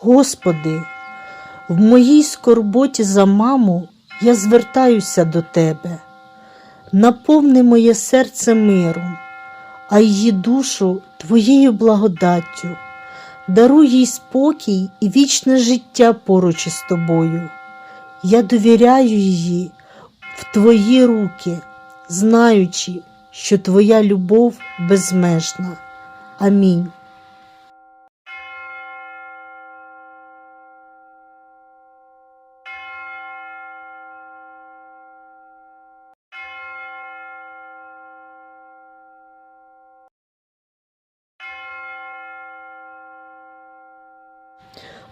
Господи, в моїй скорботі за маму я звертаюся до Тебе. Наповни моє серце миром, а її душу Твоєю благодаттю. Даруй їй спокій і вічне життя поруч із тобою. Я довіряю її в Твої руки, знаючи, що Твоя любов безмежна. Амінь.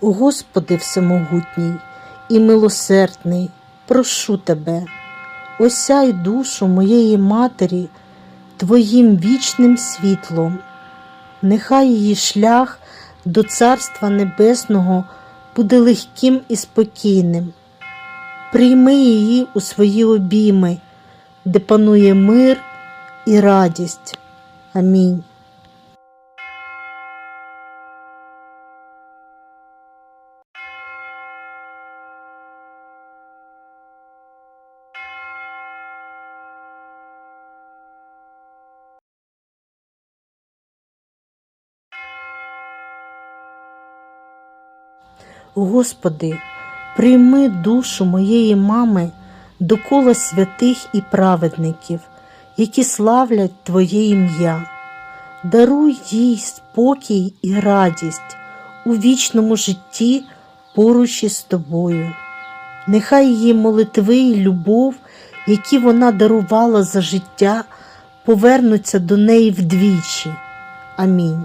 Господи Всемогутній і милосердний, прошу Тебе, осяй душу моєї матері Твоїм вічним світлом, нехай її шлях до Царства Небесного буде легким і спокійним. Прийми її у свої обійми, де панує мир і радість. Амінь. Господи, прийми душу моєї мами до кола святих і праведників, які славлять Твоє ім'я. Даруй їй спокій і радість у вічному житті поруч із тобою. Нехай її молитви і любов, які вона дарувала за життя, повернуться до неї вдвічі. Амінь.